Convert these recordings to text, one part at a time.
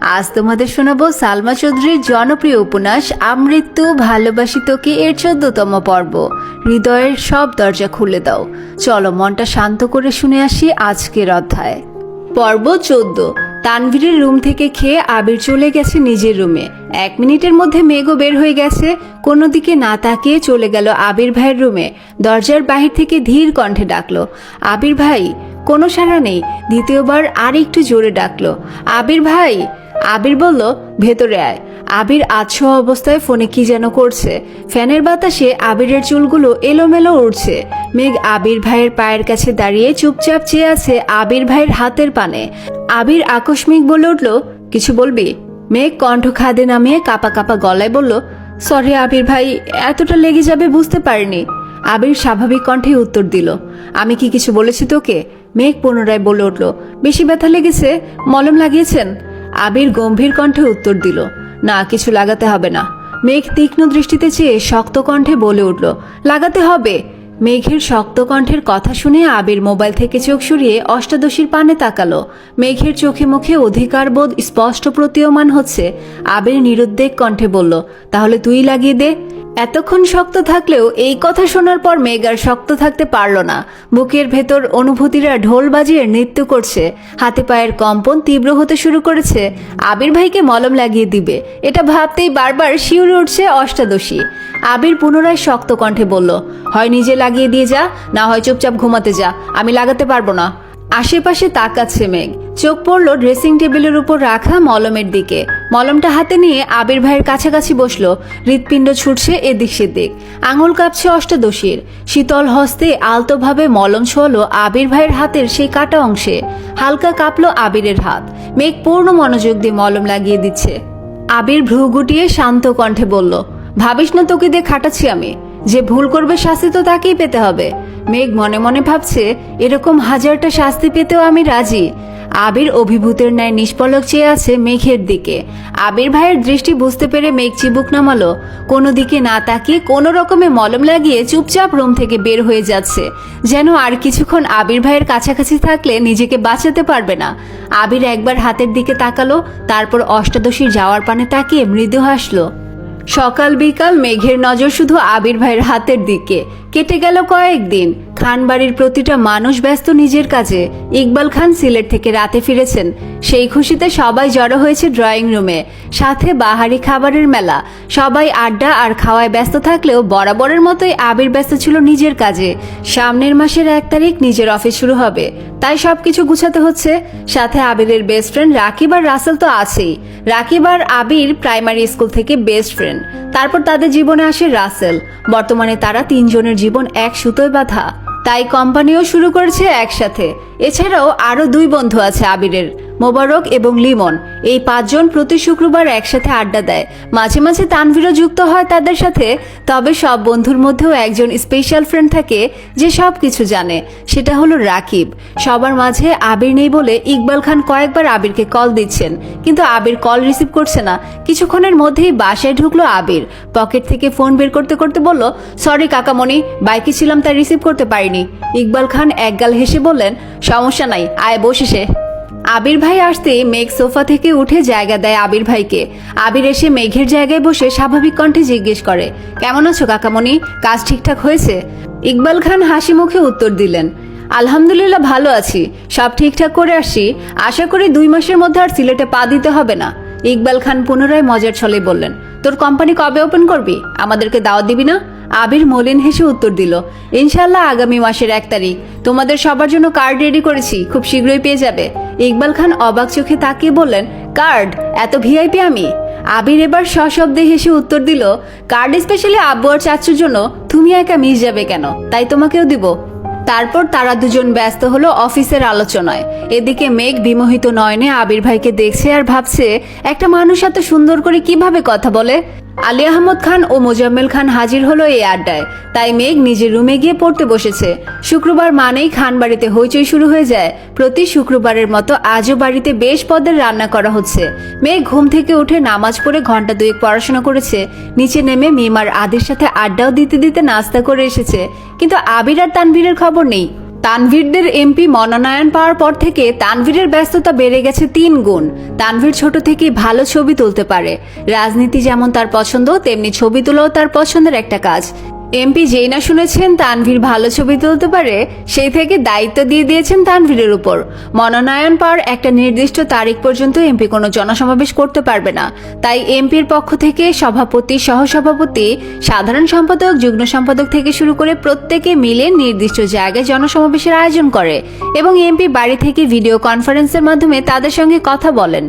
আজ তোমাদের শোনাবো সালমা চৌধুরীর জনপ্রিয় উপন্যাস আমৃত্যু ভালোবাসি তোকে, এর চোদ্দতম পর্ব। হৃদয়ের সব দরজা খুলে দাও। চলো মনটা শান্ত করে শুনে আসি আজকের অধ্যায়। পর্ব চোদ্দ। তানভীরের রুম থেকে খেয়ে আবির চলে গেছে নিজের রুমে। এক মিনিটের মধ্যে মেঘও বের হয়ে গেছে। কোনো দিকে না তাকিয়ে চলে গেল আবির ভাইয়ের রুমে। দরজার বাহির থেকে ধীর কণ্ঠে ডাকলো, আবির ভাই, কোনো সাড়া নেই। দ্বিতীয়বার আর একটু জোরে ডাকলো, আবির ভাই আবির বলল, ভেতরে আয়। আবির আচ্ছ অবস্থায় ফোনে কি যেন করছে। ফ্যানের বাতাসে আবিরের চুলগুলো এলোমেলো উড়ছে। মেঘ আবির ভাইয়ের পায়ের কাছে দাঁড়িয়ে চুপচাপ চেয়ে আছে আবির ভাইয়ের হাতের পানে। আবির আকস্মিক বলে উঠল, কিছু বলবি? মেঘ কণ্ঠ খাদে নামিয়ে কাপা কাপা গলায় বলল, সরি আবির ভাই, এতটা লেগে যাবে বুঝতে পারিনি। আবির স্বাভাবিক কণ্ঠে উত্তর দিল, আমি কি কিছু বলেছি তোকে? মেঘ পুনরায় বলে উঠল, বেশি ব্যথা লেগেছে? মলম লাগিয়েছেন? আবির গম্ভীর কণ্ঠে উত্তর দিল, না, কিছু লাগাতে হবে না। মেঘ তীক্ষ্ণ দৃষ্টিতে চেয়ে শক্ত কণ্ঠে বলে উঠল, লাগাতে হবে। মেঘের শক্ত কণ্ঠের কথা শুনে আবির মোবাইল থেকে চোখ সরিয়ে অষ্টাদশীর পানে তাকালো। মেঘের চোখে মুখে অধিকার বোধ স্পষ্ট প্রতীয়মান হচ্ছে। আবির নিরুদ্বেগ কণ্ঠে বলল, তাহলে তুই লাগিয়ে দে। এতক্ষণ শক্ত থাকলেও এই কথা শোনার পর মেঘ আর শক্ত থাকতে পারল না। বুকের ভেতর অনুভূতিরা ঢোল বাজিয়ে নৃত্য করছে। হাতে পায়ের কম্পন তীব্র হতে শুরু করেছে। আবির ভাইকে মলম লাগিয়ে দিবে। এটা ভাবতেই বারবার শিউরে উঠছে অষ্টাদশী। আবির পুনরায় শক্ত কণ্ঠে বলল, হয় নিজে লাগিয়ে দিয়ে যা, না হয় চুপচাপ ঘুমাতে যা। আমি লাগাতে পারব না। আশেপাশে তাকাচ্ছে মেঘ। চোখ পড়ল ড্রেসিং টেবিলের উপর রাখা মলমের দিকে। মলমটা হাতে নিয়ে আবির ভাইয়ের কাছাকাছি বসল। হৃৎপিণ্ড ছুটছে এদিক সেদিক। আঙুল কাঁপছে অষ্টাদশীর। শীতল হস্তে আলতোভাবে মলম ছোয়ালো আবির ভাইয়ের হাতের সেই কাটা অংশে। হালকা কাঁপলো আবিরের হাত। মেঘ পূর্ণ মনোযোগ দিয়ে মলম লাগিয়ে দিচ্ছে। আবির ভ্রু গুটিয়ে শান্ত কণ্ঠে বলল, ভাবিস না তোকে দিয়ে খাটাচ্ছি আমি। যে ভুল করবে শাস্তি তো তাকেই পেতে হবে। মেঘ মনে মনে ভাবছে, এরকম হাজারটা শাস্তি পেতেও আমি রাজি। আবির অভিভূতের ন্যায় নিষ্পলক চেয়ে আছে মেঘের দিকে। আবির ভাইয়ের দৃষ্টি বুঝতে পেরে মেঘ চিবুক নামালো। কোনো দিকে না তাকিয়ে কোনো রকমে মলম লাগিয়ে চুপচাপ রুম থেকে বের হয়ে যাচ্ছে। যেন আর কিছুক্ষণ আবির ভাইয়ের কাছাকাছি থাকলে নিজেকে বাঁচাতে পারবে না। আবির একবার হাতের দিকে তাকালো, তারপর অষ্টাদশীর যাওয়ার পানে তাকিয়ে মৃদু হাসলো। সকাল বিকাল মেঘের নজর শুধু আবির ভাইয়ের হাতের দিকে। কেটে গেল কয়েকদিন। খান বাড়ির প্রতিটা মানুষ ব্যস্ত নিজের কাজে। ইকবাল খান সিলেট থেকে রাতে ফিরেছেন। সেই খুশিতে সবাই জড়ো হয়েছে ড্রয়িং রুমে। সাথে বাহারি খাবারের মেলা। সবাই আড্ডা আর খাওয়ায় ব্যস্ত থাকলেও বরাবরের মতোই আবির ব্যস্ত ছিল নিজের কাজে। সামনের মাসের এক তারিখ নিজের অফিস শুরু হবে। তাই সবকিছু গুছাতে হচ্ছে। সাথে আবিরের বেস্ট ফ্রেন্ড রাকিব আর রাসেল তো আছেই। রাকিব আর আবির প্রাইমারি স্কুল থেকে বেস্ট ফ্রেন্ড তারপর তাদের জীবনে আসে রাসেল। বর্তমানে তারা তিনজনের জীবন এক সুতোয় বাঁধা। তাই কোম্পানিও শুরু করেছে একসাথে। এছাড়াও আরও দুই বন্ধু আছে আবিরের। মোবারক এবং লিমন। এই পাঁচজন প্রতি শুক্রবার একসাথে আড্ডা দেয়। মাঝে মাঝে তানভীরও যুক্ত হয় তাদের সাথে, তবে সব বন্ধুর মধ্যেও একজন স্পেশাল ফ্রেন্ড থাকে যে সব কিছু জানে। সেটা হলো রাকিব। সবার মাঝে আবির নেই বলে ইকবাল খান কয়েকবার আবিরকে কল দিচ্ছেন, কিন্তু আবির কল রিসিভ করছে না। কিছুক্ষণের মধ্যেই বাসায় ঢুকলো আবির। পকেট থেকে ফোন বের করতে করতে বলল সরি কাকামণি, বাইকে ছিলাম তাই রিসিভ করতে পারিনি। ইকবাল খান একগাল হেসে বললেন, সমস্যা নাই, আয় বসেছে আবির ভাই আসতে মেঘ সোফা থেকে উঠে জায়গা দেয় আবির ভাইকে। আবির এসে মেঘের জায়গায় বসে স্বাভাবিক কণ্ঠে জিজ্ঞেস করে, কেমন আছো কাকামণি? কাজ ঠিকঠাক হয়েছে? ইকবাল খান হাসি মুখে উত্তর দিলেন, আলহামদুলিল্লাহ ভালো আছি, সব ঠিকঠাক করে আসছি। আশা করি দুই মাসের মধ্যে আর সিলেটে পা দিতে হবে না। ইকবাল খান পুনরায় মজার ছলে বললেন, তোর কোম্পানি কবে ওপেন করবি? আমাদেরকে দাওয়াত দিবি না? আবির মলিন হেসে উত্তর দিল ইনশাল্লাহ আগামী মাসের এক তারিখ। তোমাদের সবার জন্য কার্ড রেডি করেছি, খুব শীঘ্রই পেয়ে যাবে। ইকবাল খান অবাক চোখে তাকিয়ে বললেন, কার্ড? এত ভিআইপি আমি? আবির এবার সশব্দে হেসে উত্তর দিল, কার্ড স্পেশালি আব্বু আর চাচুর জন্য তুমি একা মিস যাবে কেন? তাই তোমাকেও দিব। তারপর তারা দুজন ব্যস্ত হলো অফিসের আলোচনায়। এদিকে মেঘ বিমোহিত নয়নে আবির ভাইকে দেখছে আর ভাবছে, একটা মানুষ এত সুন্দর করে কীভাবে কথা বলে? আলী আহমদ খান ও মোজাম্মেল খান হাজির হলো এই আড্ডায়। তাই মেঘ নিজের রুমে গিয়ে পড়তে বসেছে। শুক্রবার মানেই খান বাড়িতে হইচই শুরু হয়ে যায়। প্রতি শুক্রবারের মতো আজও বাড়িতে বেশ পদের রান্না করা হচ্ছে। মেঘ ঘুম থেকে উঠে নামাজ পড়ে ঘণ্টা দুয়েক পড়াশোনা করেছে। নিচে নেমে মিমার আদের সাথে আড্ডাও দিতে দিতে নাস্তা করে এসেছে। কিন্তু আবির আর তানভীরের খবর নেই। তানভীরদের এমপি মনোনয়ন পাওয়ার পর থেকে তানভীরের ব্যস্ততা বেড়ে গেছে তিন গুণ। তানভীর ছোট থেকেই ভালো ছবি তুলতে পারে। রাজনীতি যেমন তার পছন্দ, তেমনি ছবি তোলাও তার পছন্দের একটা কাজ। এমপি যেই না শুনেছেন তানভীর ভালো ছবি তুলতে পারে, সেই থেকে দায়িত্ব দিয়ে দিয়েছেন তানভীরের উপর। মনোনয়ন পাওয়ার একটা নির্দিষ্ট তারিখ পর্যন্ত এমপি কোনো জনসমাবেশ করতে পারবে না। তাই এমপির পক্ষ থেকে সভাপতি, সহসভাপতি, সাধারণ সম্পাদক, যুগ্ম সম্পাদক থেকে শুরু করে প্রত্যেকে মিলে নির্দিষ্ট জায়গায় জনসমাবেশের আয়োজন করে এবং এমপি বাড়ি থেকে ভিডিও কনফারেন্সের মাধ্যমে তাদের সঙ্গে কথা বলেন।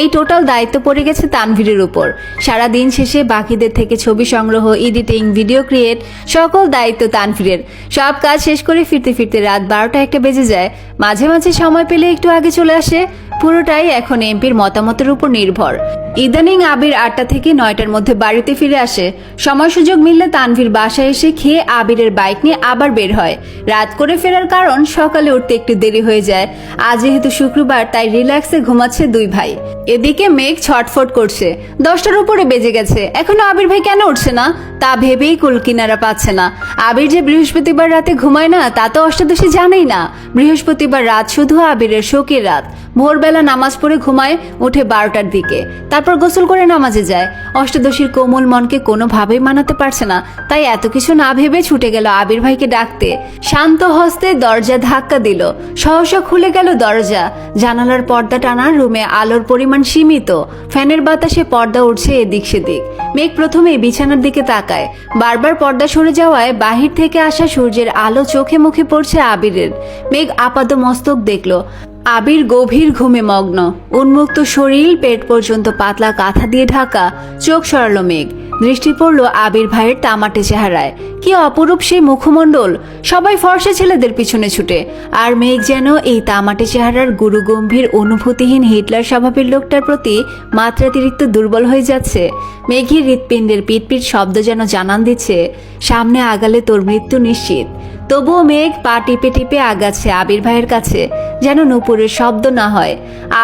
এই টোটাল দায়িত্ব পড়ে গেছে তানভীরের উপর। সারা দিন শেষে বাকিদের থেকে ছবি সংগ্রহ, এডিটিং, ভিডিও ক্রিয়েট সকল দায়িত্ব তানভীরের। সব কাজ শেষ করে ফিরতে ফিরতে রাত বারোটা একটা বেজে যায়। মাঝে মাঝে সময় পেলে একটু আগে চলে আসে। পুরোটাই এখন এমপির মতামতের উপর নির্ভর। ইদানিং আবির আটটা থেকে নয়টার মধ্যে বাড়িতে ফিরে আসে। সময় সুযোগ মিললে তানভীর বাসায় এসে খেয়ে আবিরের বাইক নিয়ে আবার বের হয়। রাত করে ফেরার কারণ সকালে উঠতে একটু দেরি হয়ে যায়। আজ যেহেতু শুক্রবার, তাই রিল্যাক্সে ঘুমাচ্ছে দুই ভাই। এদিকে মেঘ ছটফট করছে। দশটার উপরে বেজে গেছে। এখনও আবির ভাই কেন উঠছে না? তা ভেবেই কুলকিনারা পাচ্ছে না। আবির যে বৃহস্পতিবার রাতে ঘুমায় না, তা তো অষ্টাদশী জানেই না। বৃহস্পতিবার রাত শুধু আবিরের শোকের রাত। ভোরবেলা নামাজ পড়ে ঘুমায়, উঠে বারোটার দিকে। তারপর গোসল করে নামাজে যায়। অষ্টাদশীর কোমল মনকে কোনোভাবেই মানাতে পারছে না। তাই এত কিছু না ভেবে ছুটে গেল আবির ভাইকে ডাকতে। শান্ত হস্তে দরজা ধাক্কা দিল। সহসা খুলে গেল দরজা। জানালার পর্দা টানা, রুমে আলোর পরিমাণ সীমিত। ফ্যানের বাতাসে পর্দা উঠছে এদিক সেদিক। মেঘ প্রথমে বিছানার দিকে তাকায়। বারবার পর্দা সরে যাওয়ায় বাহির থেকে আসা সূর্যের আলো চোখে মুখে পড়ছে আবিরের। মেঘ আপাত মস্তক দেখল। আবির গভীর ঘুমে মগ্ন। উন্মুক্ত শরীর, পেট পর্যন্ত পাতলা কাঁথা দিয়ে ঢাকা, চোখ সরালো মেঘ। দৃষ্টি পড়ল আবির ভাইয়ের তামাটে চেহারায়। কি অপরূপ সেই মুখমণ্ডল! সবাই ফর্সা ছেলেদের পিছনে ছুটে। আর মেঘ যেন এই তামাটে চেহারার গুরু গম্ভীর অনুভূতিহীন হিটলার স্বভাবের লোকটার প্রতি মাত্রাতিরিক্ত দুর্বল হয়ে যাচ্ছে। মেঘের হৃৎপিণ্ডের পিটপিট শব্দ যেন জানান দিচ্ছে, সামনে আগালে তোর মৃত্যু নিশ্চিত। তবুও মেঘ পা টিপে টিপে আগাচ্ছে আবির ভাইয়ের কাছে, যেন নুপুরের শব্দ না হয়।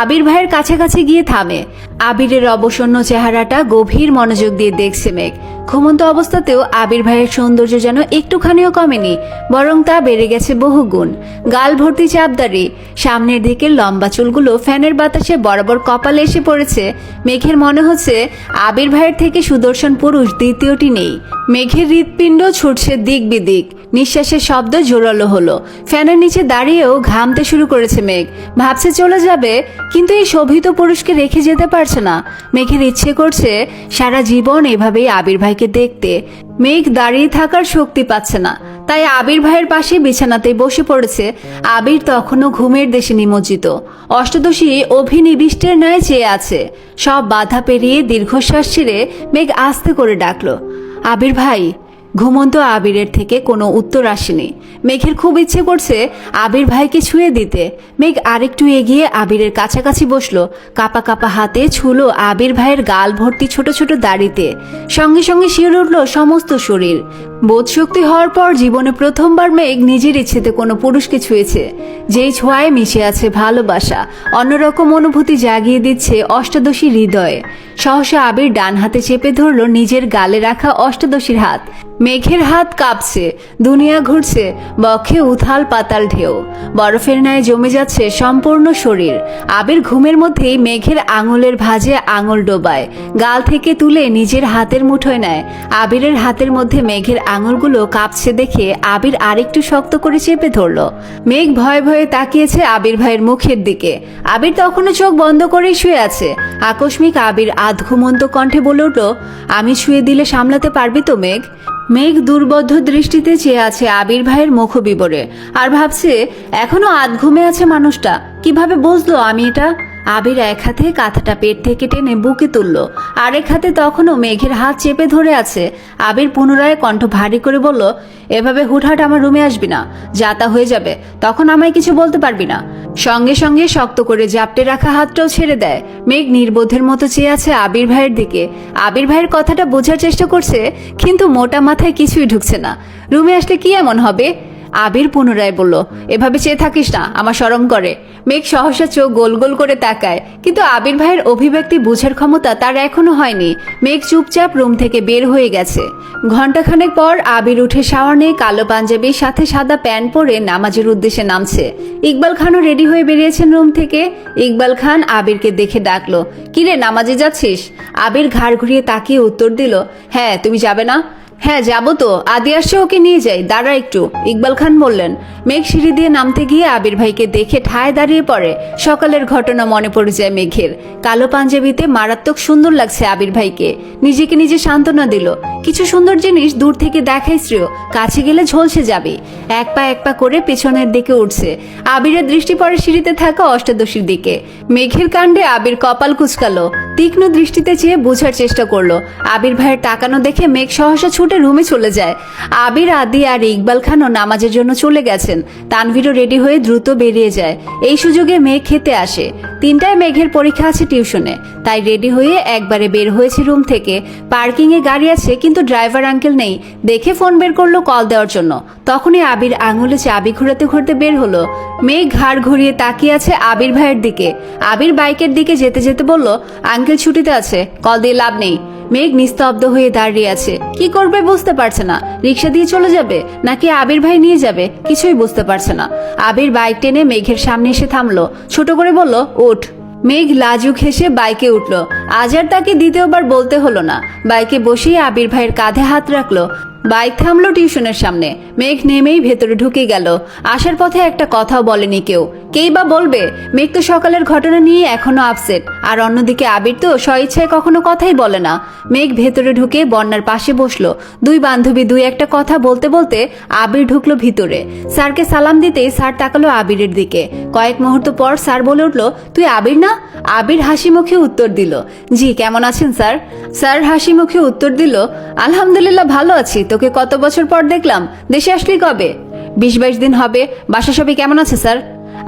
আবির ভাইয়ের কাছাকাছি গিয়ে থামে। আবিরের অবসন্ন চেহারাটা গভীর মনোযোগ দিয়ে দেখছে মেঘ। ঘুমন্ত অবস্থাতেও আবির ভাইয়ের সৌন্দর্য যেন একটুখানিও কমেনি, বরং তা বেড়ে গেছে বহুগুণ। গাল ভর্তি চাপদারি সামনের দিকে লম্বা চুলগুলো ফ্যানের বাতাসে বরাবর কপালে এসে পড়েছে, মেঘের মনে হচ্ছে আবির ভাইয়ের থেকে সুদর্শন পুরুষ দ্বিতীয়টি নেই। মেঘের হৃৎপিণ্ড ছুটছে দিক বিদিক, নিঃশ্বাসের শব্দ জোরালো হলো। ফ্যানের নিচে দাঁড়িয়েও ঘামতে শুরু করেছে মেঘ। ভাবছে চলে যাবে, কিন্তু এই শোভিত পুরুষকে রেখে যেতে পারছে না। মেঘের ইচ্ছে করছে সারা জীবন এভাবেই আবির ভাইকে দেখতে, মেঘ দাঁড়িয়ে থাকার শক্তি পাচ্ছে না। তাই আবির ভাইয়ের পাশে বিছানাতে বসে পড়েছে। আবির তখনও ঘুমের দেশে নিমজ্জিত। অষ্টদশী অভিনিবিষ্টের ন্যায় চেয়ে আছে। সব বাধা পেরিয়ে দীর্ঘশ্বাস ছেড়ে মেঘ আস্তে করে ডাকল, আবির ভাই ঘুমন্ত আবিরের থেকে কোনো উত্তর আসেনি। মেঘের খুব ইচ্ছে করছে আবির ভাইকে ছুঁয়ে দিতে। মেঘ আরেকটু এগিয়ে আবিরের কাছাকাছি বসল। কাপা কাপা হাতে ছুলো আবির ভাইয়ের গাল ভর্তি ছোট ছোট দাড়িতে। সঙ্গে সঙ্গে শিউরে উঠল সমস্ত শরীর। বোধশক্তি হওয়ার পর জীবনে প্রথমবার মেঘ নিজের ইচ্ছেতে কোনো পুরুষকে ছুঁয়েছে। যেই ছোঁয়ায় মিশে আছে ভালোবাসা, অন্যরকম অনুভূতি জাগিয়ে দিচ্ছে অষ্টাদশী হৃদয়ে। সহসা আবির ডান হাতে চেপে ধরল নিজের গালে রাখা অষ্টাদশীর হাত। মেঘের হাত কাঁপছে, দুনিয়া ঘুরছে, বক্ষে উথাল পাতাল ঢেউ। বরফের ন্যায় জমে যাচ্ছে সম্পূর্ণ শরীর। আবির ঘুমের মধ্যেই মেঘের আঙুলের ভাঁজে আঙুল ডোবায়। গাল থেকে তুলে নিজের হাতের মুঠোয় নেয়। আবিরের হাতের মধ্যে মেঘের আঙুলগুলো কাঁপছে দেখে আবির আরেকটু শক্ত করে চেপে ধরল। মেঘ ভয়ে ভয়ে তাকিয়েছে আবির ভাইয়ের মুখের দিকে। আবির তখনও চোখ বন্ধ করেই শুয়ে আছে। আকস্মিক আবির আধ ঘুমন্ত কণ্ঠে বলে উঠল, আমি শুয়ে দিলে সামলাতে পারবি তো, মেঘ? মেঘ দুর্বদ্ধ দৃষ্টিতে চেয়ে আছে আবির ভাইয়ের মুখ বিবরে আর ভাবছে, এখনও আধ ঘুমে আছে মানুষটা। কীভাবে বুঝলো আমি এটা? আবির এক হাতে কাঁথাটা পেট থেকে টেনে বুকে তুলল। আরেক হাতে তখনও মেঘের হাত চেপে ধরে আছে। আবির পুনরায় কণ্ঠ ভারী করে বলল, এভাবে হুটহাট আমার রুমে আসবি না। যাতা হয়ে যাবে। তখন আমায় কিছু বলতে পারবি না। সঙ্গে সঙ্গে শক্ত করে জাপটে রাখা হাতটাও ছেড়ে দেয়। মেঘ নির্বোধের মতো চেয়ে আছে আবির ভাইয়ের দিকে। আবির ভাইয়ের কথাটা বোঝার চেষ্টা করছে, কিন্তু মোটা মাথায় কিছুই ঢুকছে না। রুমে আসলে কি এমন হবে? আবির পুনরায় বলল, এভাবে চেয়ে থাকিস না, আমার শরম করে। মেঘ সহসা চোখ গোল গোল করে তাকায়, কিন্তু আবির ভাইয়ের অভিব্যক্তি বুঝার ক্ষমতা তার এখনও হয়নি। মেঘ চুপচাপ রুম থেকে বের হয়ে গেছে। ঘন্টাখানেক পর আবির উঠে শাওয়ার কালো পাঞ্জাবির সাথে সাদা প্যান্ট পরে নামাজের উদ্দেশ্যে নামছে। ইকবাল খানও রেডি হয়ে বেরিয়েছেন রুম থেকে। ইকবাল খান আবিরকে দেখে ডাকলো, কিরে, নামাজে যাচ্ছিস? আবির ঘাড় ঘুরিয়ে তাকিয়ে উত্তর দিল হ্যাঁ তুমি যাবে না? হ্যাঁ যাব তো। আদি আসছে, ওকে নিয়ে যাই। দাঁড়া একটু। ইকবাল খান বললেন, মেঘ সিঁড়ি দিয়ে নামতে গিয়ে আবির ভাইকে দেখে ঠায় দাঁড়িয়ে পড়ে। সকালের ঘটনা মনে পড়ে যায় মেঘের। কালো পাঞ্জাবিতে মারাত্মক সুন্দর লাগছে আবির ভাইকে। নিজেকে নিজে সান্ত্বনা দিল। কিছু সুন্দর জিনিস দূর থেকে দেখাই শ্রেয়। কাছে গেলে ঝলসে যাবে। এক পা এক পা করে পেছনের দিকে উঠছে। আবিরের দৃষ্টি পড়ে সিঁড়িতে থাকা অষ্টাদশীর দিকে। মেঘের কাণ্ডে আবির কপাল কুচকালো। তীক্ষ্ণ দৃষ্টিতে চেয়ে বোঝার চেষ্টা করল। আবির ভাইয়ের তাকানো দেখে মেঘ সহসা রুমে চলে যায়। আবির, আদি আর ইকবাল খানও নামাজের জন্য চলে গেছেন। তানভীরও রেডি হয়ে দ্রুত বেরিয়ে যায়। এই সুযোগে মেয়ে খেতে আসে। তিনটায় মেঘের পরীক্ষা আছে টিউশনে, তাই রেডি হয়ে একবারে বের হয়েছে রুম থেকে। পার্কিংয়ে গাড়ি আছে, কিন্তু ড্রাইভার আঙ্কেল নেই। দেখে ফোন বের করল কল দেওয়ার জন্য। তখনই আবির আঙুলে চাবি ঘোরাতে ঘুরতে বের হলো। মেঘ ঘাড় ঘুরিয়ে তাকিয়ে আছে আবির ভাইয়ের দিকে। আবির বাইকের দিকে যেতে যেতে বলল, আঙ্কেল ছুটিতে আছে, কল দিয়ে লাভ নেই। মেঘ নিস্তব্ধ হয়ে দাঁড়িয়ে আছে। কি করবে বুঝতে পারছে না। রিক্সা দিয়ে চলে যাবে, নাকি আবির ভাই নিয়ে যাবে? কিছুই বুঝতে পারছে না। আবির বাইক টেনে মেঘের সামনে এসে থামলো। ছোট করে বলল ওঠ মেঘ লাজুক হেসে বাইকে উঠল। আজ আর তাকে দ্বিতীয়বার বলতে হলো না। বাইকে বসেই আবির ভাইয়ের কাঁধে হাত রাখল। বাইক থামলো টিউশনের সামনে। মেঘ নেমেই ভেতরে ঢুকে গেল। আসার পথে একটা কথাও বলেনি কেউ। কেই বা বলবে? মেঘ তো সকালের ঘটনা নিয়ে এখনও আপসেট আর অন্যদিকে আবির তো স্বইচ্ছায় কখনো কথাই বলে না। মেঘ ভেতরে ঢুকে বন্যার পাশে বসল। দুই বান্ধবী দুই একটা কথা বলতে বলতে আবির ঢুকলো ভিতরে। স্যারকে সালাম দিতেই স্যার তাকালো আবিরের দিকে। কয়েক মুহূর্ত পর স্যার বলে উঠল, তুই আবির না? আবির হাসি মুখে উত্তর দিল, জি, কেমন আছেন স্যার? স্যার হাসি মুখে উত্তর দিল, আলহামদুলিল্লাহ, ভালো আছি। তোকে কত বছর পর দেখলাম? দেশে আসলি কবে? বিশ বাইশ দিন হবে, বাসা সবাই কেমন আছে, স্যার?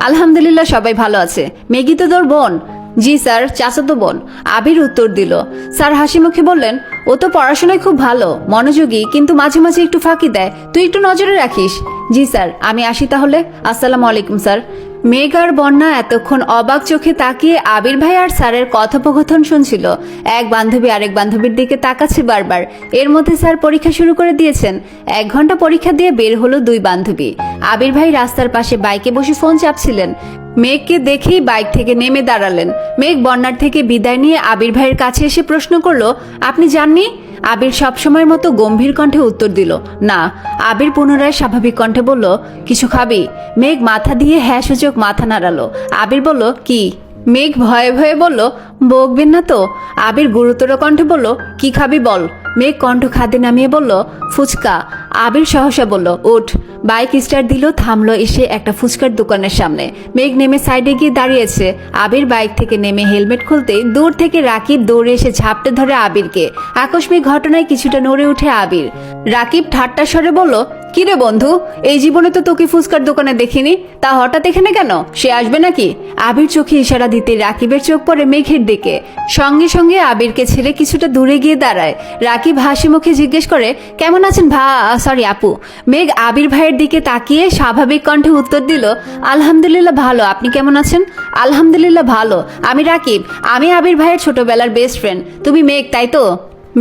আলহামদুলিল্লাহ সবাই ভালো আছে। মেগি তো তোর বোন। জি, স্যার, চাচাতো বোন। আবির উত্তর দিল। স্যার হাসি মুখে বললেন, ও তো পড়াশোনায় খুব ভালো, মনোযোগী, কিন্তু মাঝে মাঝে একটু ফাঁকি দেয়। তুই একটু নজরে রাখিস। জি, স্যার, আমি আসি তাহলে। আসসালামু আলাইকুম, স্যার। মেঘ আর বন্যা এতক্ষণ অবাক চোখে তাকিয়ে আবির ভাই আর স্যারের কথোপকথন শুনছিল। এক বান্ধবী আরেক বান্ধবীর দিকে তাকাচ্ছে বারবার। এর মধ্যে স্যার পরীক্ষা শুরু করে দিয়েছেন। এক ঘণ্টা পরীক্ষা দিয়ে বের হলো দুই বান্ধবী। আবির ভাই রাস্তার পাশে বাইকে বসে ফোন চাপছিলেন। মেঘকে দেখেই বাইক থেকে নেমে দাঁড়ালেন। মেঘ বন্যার থেকে বিদায় নিয়ে আবির ভাইয়ের কাছে এসে প্রশ্ন করল, আপনি জাননি আবির সবসময়ের মতো গম্ভীর কণ্ঠে উত্তর দিল, না। আবির পুনরায় স্বাভাবিক কণ্ঠে বলল, কিছু খাবি? মেঘ মাথা দিয়ে হ্যাঁ সূচক মাথা নাড়ালো। আবির বলল, কি? মেঘ ভয়ে ভয়ে বলল, বকবেন না তো? আবির গুরুতর কণ্ঠে বলল, কি খাবি বল? মেঘ কণ্ঠ খাদে নামিয়ে বলল, ফুচকা। আবির সহসা বলল, উঠ। বাইক স্টার্ট দিল, থামলো, এসে একটা ফুচকার দোকানের সামনে। মেঘ নেমে সাইডে গিয়ে দাঁড়িয়েছে। আবির বাইক থেকে নেমে হেলমেট খুলতেই দূর থেকে রাকিব দৌড়ে এসে ঝাপটে ধরে আবিরকে। আকস্মিক ঘটনায় কিছুটা নড়ে উঠে আবির। রাকিব ঠাট্টা স্বরে বলল কিরে বন্ধু, এই জীবনে তো তোকে ফুচকার দোকানে দেখিনি। তা হঠাৎ এখানে কেন? সে আসবে নাকি? আবির চোখে ইশারা দিতে রাকিবের চোখ পড়ে মেঘের দিকে। সঙ্গে সঙ্গে আবিরকে ছেড়ে কিছুটা দূরে গিয়ে দাঁড়ায়। রাকিব হাসি মুখে জিজ্ঞেস করে, কেমন আছেন ভা সরি, আপু। মেঘ আবির ভাইয়ের দিকে তাকিয়ে স্বাভাবিক কণ্ঠে উত্তর দিল, আলহামদুলিল্লাহ ভালো, আপনি কেমন আছেন? আলহামদুলিল্লাহ ভালো, আমি রাকিব, আমি আবির ভাইয়ের ছোটবেলার বেস্ট ফ্রেন্ড তুমি মেঘ, তাই তো?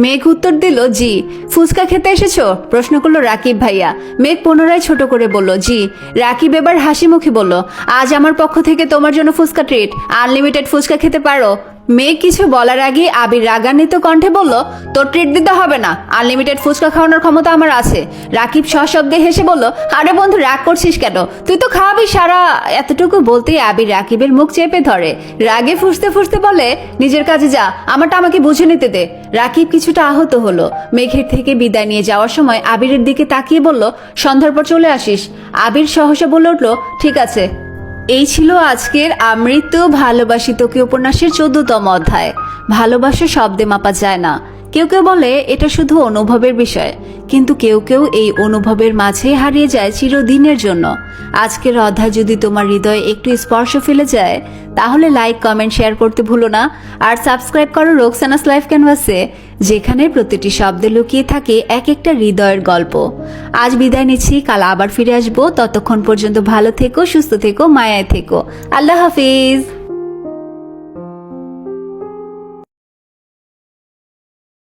মেঘ উত্তর দিল, জি, ফুচকা খেতে এসেছ? প্রশ্ন করল রাকিব ভাইয়া। মেঘ পুনরায় ছোট করে বলল, জি। রাকিব এবার হাসি মুখে বলল, আজ আমার পক্ষ থেকে তোমার জন্য ফুচকা ট্রিট আনলিমিটেড ফুচকা খেতে পারো। মেঘ কিছু বলার আগে আবির রাগান্বিত কণ্ঠে বলল, তোর ট্রিট দিতে হবে না আনলিমিটেড ফুচকা খাওয়ানোর ক্ষমতা আমার আছে। রাকিব সশব্দে হেসে বলল, আরে বন্ধু, রাগ করছিস কেন? তুই তো খাওয়াবি সারা। এতটুকু বলতেই আবির রাকিবের মুখ চেপে ধরে। রাগে ফুসতে ফুসতে বলে, নিজের কাজে যা, আমারটা আমাকে বুঝে নিতে দে। রাকিব কিছুটা আহত হলো। মেঘের থেকে বিদায় নিয়ে যাওয়ার সময় আবিরের দিকে তাকিয়ে বলল, সন্ধ্যার পর চলে আসিস। আবির সহসা বলে উঠল, ঠিক আছে। এই ছিল আজকের আমৃত ভালোবাসি তোকে উপন্যাসের চোদ্দতম অধ্যায়। ভালোবাসা শব্দে মাপা যায় না। কেউ কেউ বলে, এটা শুধু অনুভবের বিষয়। কিন্তু কেউ কেউ এই অনুভবের মাঝে হারিয়ে যায় চিরদিনের জন্য। আজকের অধ্যায় যদি তোমার হৃদয়ে একটু স্পর্শ ফেলে যায়, তাহলে লাইক কমেন্ট শেয়ার করতে ভুলো না। আর সাবস্ক্রাইব করো রোকসানাস লাইফ ক্যানভাসে যেখানে প্রতিটি শব্দে লুকিয়ে থাকে এক একটা হৃদয়ের গল্প। আজ বিদায় নিচ্ছি, কাল আবার ফিরে আসব। ততক্ষণ পর্যন্ত ভালো থেকো, সুস্থ থেকো, মায়ায় থেকো। আল্লাহ হাফিজ।